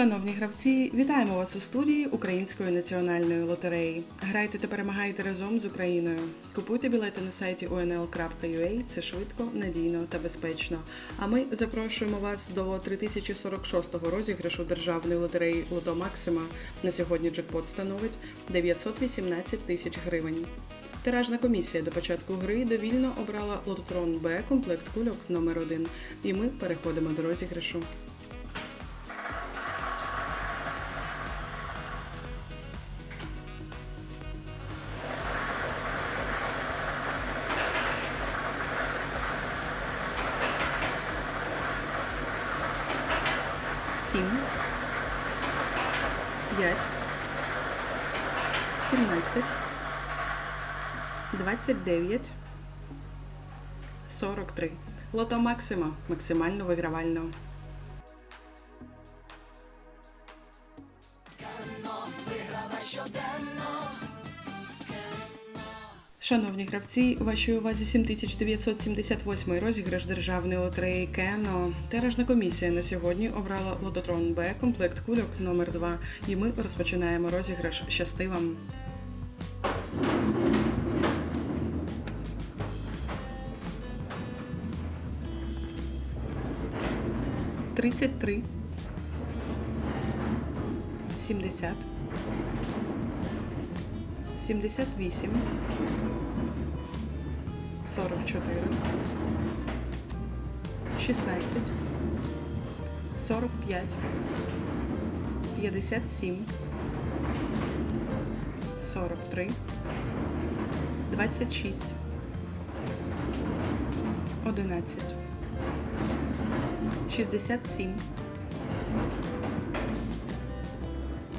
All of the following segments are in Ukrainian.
Шановні гравці, вітаємо вас у студії Української національної лотереї. Грайте та перемагайте разом з Україною. Купуйте білети на сайті unl.ua, це швидко, надійно та безпечно. А ми запрошуємо вас до 3046-го розіграшу державної лотереї Лото Максима. На сьогодні джекпот становить 918 тисяч гривень. Тиражна комісія до початку гри довільно обрала лототрон Б комплект кульок номер 1 І ми переходимо до розіграшу. Сім. П'ять. Сімнадцять. Двадцять дев'ять. Сорок три. Лото Максима. Максимально вигравально. Шановні гравці, вашій увазі 7978 розіграш державної лотереї Кено. Тиражна комісія на сьогодні обрала лототрон Б комплект кульок номер 2 І ми розпочинаємо розіграш. Щасти вам! Тридцять три. Сімдесят. Сімдесят вісім. 44, 16, 45, 57, 43, 26, 11, 67,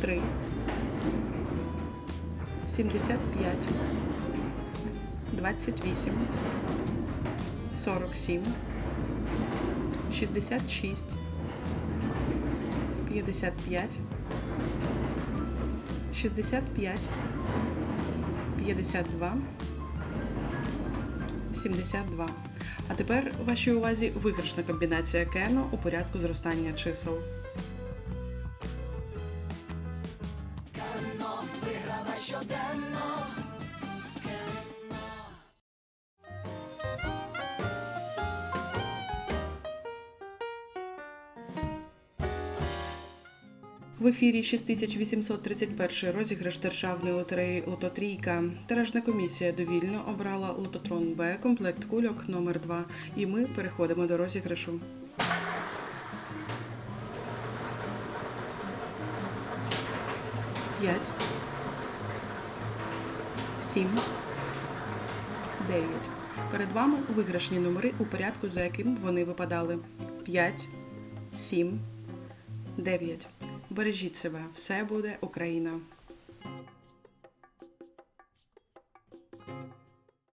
3, 75, 28, 47, 66, 55, 65, 52, 72. А тепер вашій увазі виграшна комбінація Кено у порядку зростання чисел. В ефірі 6831 розіграш державної лотереї Лототрійка. Тиражна комісія довільно обрала лототрон Б комплект кульок номер 2 І ми переходимо до розіграшу. П'ять. Сім. Дев'ять. Перед вами виграшні номери у порядку, за яким вони випадали. П'ять. Сім. 9. Бережіть себе, все буде Україна.